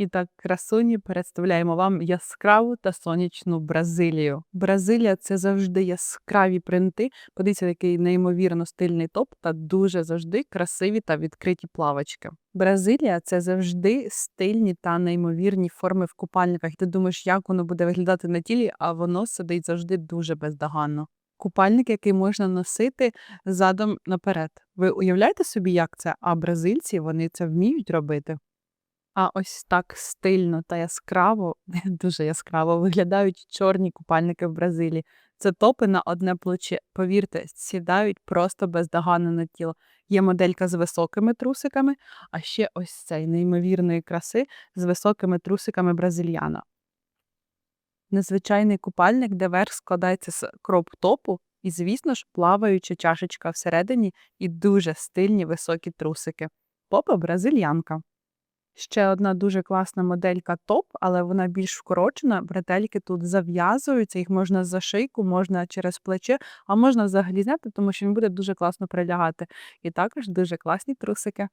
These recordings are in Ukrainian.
І так, красуні, представляємо вам яскраву та сонячну Бразилію. Бразилія це завжди яскраві принти. Подивіться, який неймовірно стильний топ та дуже завжди красиві та відкриті плавочки. Бразилія це завжди стильні та неймовірні форми в купальниках. Ти думаєш, як воно буде виглядати на тілі, а воно сидить завжди дуже бездоганно. Купальник, який можна носити задом наперед. Ви уявляєте собі, як це? А бразильці вони це вміють робити. А ось так стильно та яскраво, дуже яскраво виглядають чорні купальники в Бразилії. Це топи на одне плече. Повірте, сідають просто бездоганно на тіло. Є моделька з високими трусиками, а ще ось цей неймовірної краси з високими трусиками бразильяна. Незвичайний купальник, де верх складається з кроп-топу, і, звісно ж, плаваюча чашечка всередині і дуже стильні високі трусики. Попа бразильянка. Ще одна дуже класна моделька топ, але вона більш вкорочена. Бретельки тут зав'язуються, їх можна за шийку, можна через плече, а можна взагалі зняти, тому що він буде дуже класно прилягати. І також дуже класні трусики.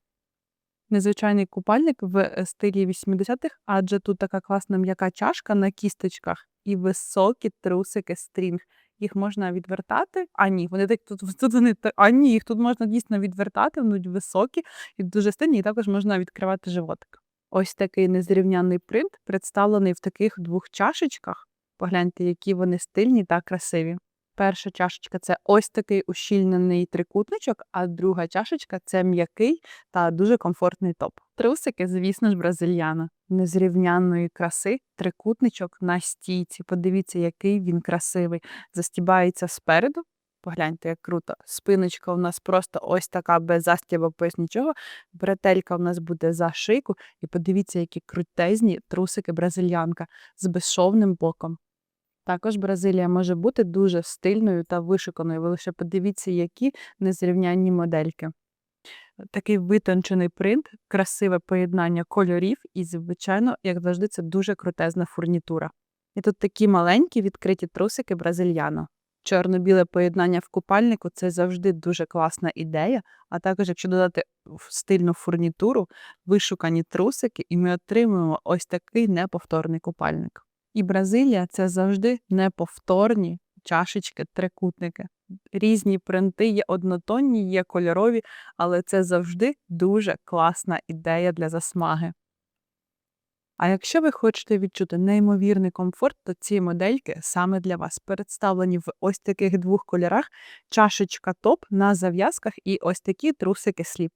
Незвичайний купальник в е, стилі 80-х, адже тут така класна м'яка чашка на кісточках і високі трусики стрінг. Їх можна відвертати. А ні, вони так тут, тут вони а ні, їх тут можна дійсно відвертати, вони високі і дуже стильні, і також можна відкривати животик. Ось такий незрівнянний принт представлений в таких двох чашечках. Погляньте, які вони стильні та красиві. Перша чашечка це ось такий ущільнений трикутничок, а друга чашечка це м'який та дуже комфортний топ. Трусики, звісно ж, бразильяна. Незрівнянної краси трикутничок на стійці. Подивіться, який він красивий. Застібається спереду. Погляньте, як круто. Спиночка у нас просто ось така без застіба без нічого. Бретелька у нас буде за шийку. І подивіться, які крутезні трусики бразильянка з безшовним боком. Також Бразилія може бути дуже стильною та вишуканою. Ви лише подивіться, які незрівнянні модельки. Такий витончений принт, красиве поєднання кольорів, і, звичайно, як завжди, це дуже крутезна фурнітура. І тут такі маленькі відкриті трусики бразильяно. Чорно-біле поєднання в купальнику це завжди дуже класна ідея. А також, якщо додати стильну фурнітуру, вишукані трусики, і ми отримуємо ось такий неповторний купальник. І Бразилія це завжди неповторні чашечки, трикутники. Різні принти є однотонні, є кольорові, але це завжди дуже класна ідея для засмаги. А якщо ви хочете відчути неймовірний комфорт, то ці модельки саме для вас представлені в ось таких двох кольорах: чашечка топ на зав'язках і ось такі трусики сліп.